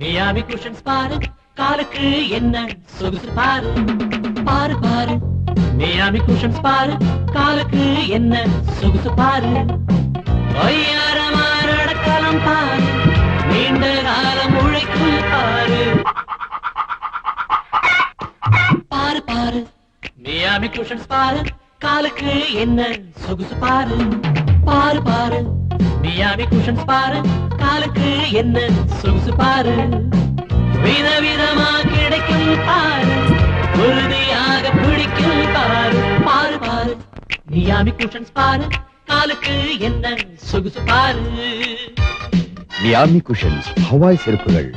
Miami cushions பாரு காலுக்கு என்ன சொகுசு பாரு. பாரு பாரு. மியாமி குஷன்ஸ் பாரு காலுக்கு என்ன சொகுசு பாரு. ஒய்யாரமா நடக்கலாம் பாரு நீண்ட காலம் உழைக்கும் பாரு. பாரு பாரு. மியாமி குஷன்ஸ் பாரு காலுக்கு என்ன சொகுசு பாரு பாரு. பாரு மியாமி குஷன்ஸ் பாரு காலுக்கு என்ன சொகுசு பாரு. விதவிதமா கிடைக்கும் பாரு உறுதியாக பிடிக்கும் பாரு பாரு பாரு. மியாமி குஷன்ஸ் பாரு காலுக்கு என்ன சொகுசு பாரு. Miami cushions Hawaii செருப்புகள்.